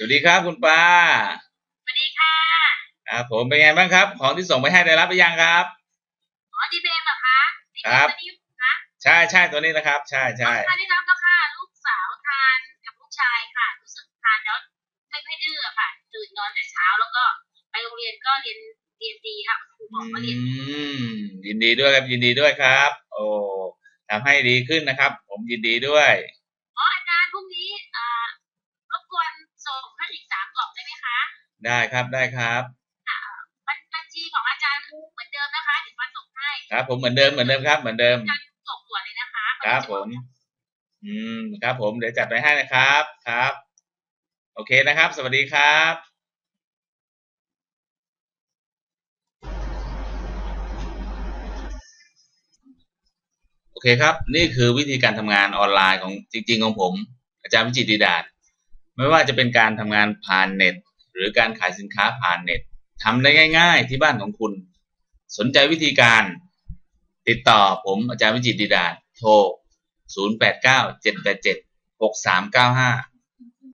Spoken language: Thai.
สวัสดีครับคุณป้า สวัสดีค่ะครับผมเป็นไงบ้างครับ ของที่ส่งไปให้ได้รับหรือยังครับ อ๋อดีเบมเหรอคะดีเมครับตัวนี้คะใช่ใช่ตัวนี้นะครับ ใช่ใช่ทานได้รับแล้วค่ะลูกสาวทานกับลูกชายค่ะ รู้สึกทานแล้วไม่ค่อยดื้อค่ะตื่นนอนแต่เช้าแล้วก็ไปโรงเรียนก็เรียนเรียนดีค่ะครูบอกว่าเรียนอืมยินดีด้วยครับยินดีด้วยครับ โอ้ทำให้ดีขึ้นนะครับ ผมยินดีด้วย อ๋ออาจารย์พรุ่งนี้อ่ารบกวนส่งให้อีกสามกล่องได้ไหมคะ ได้ครับได้ครับบัญบัญชีของอาจารย์เหมือนเดิมนะคะเดี๋ยวมาส่งให้ครับ ผมเหมือนเดิมเหมือนเดิมครับ เหมือนเดิมอาจารย์ส่งด่วนเลยนะคะครับผม อืมครับ ผมเดี๋ยวจัดไปให้นะครับครับ โอเคนะครับ สวัสดีครับโอเคครับ นี่คือวิธีการทำงานออนไลน์ของจริง ๆ ของผม อาจารย์วิจิตรดีดาษไม่ว่าจะเป็นการทำงานผ่านเน็ต หรือการขายสินค้าผ่านเน็ตทำได้ง่าย ๆ ที่บ้านของคุณ สนใจวิธีการ ติดต่อผมอาจารย์วิจิตดีดาโทร 089 787 6395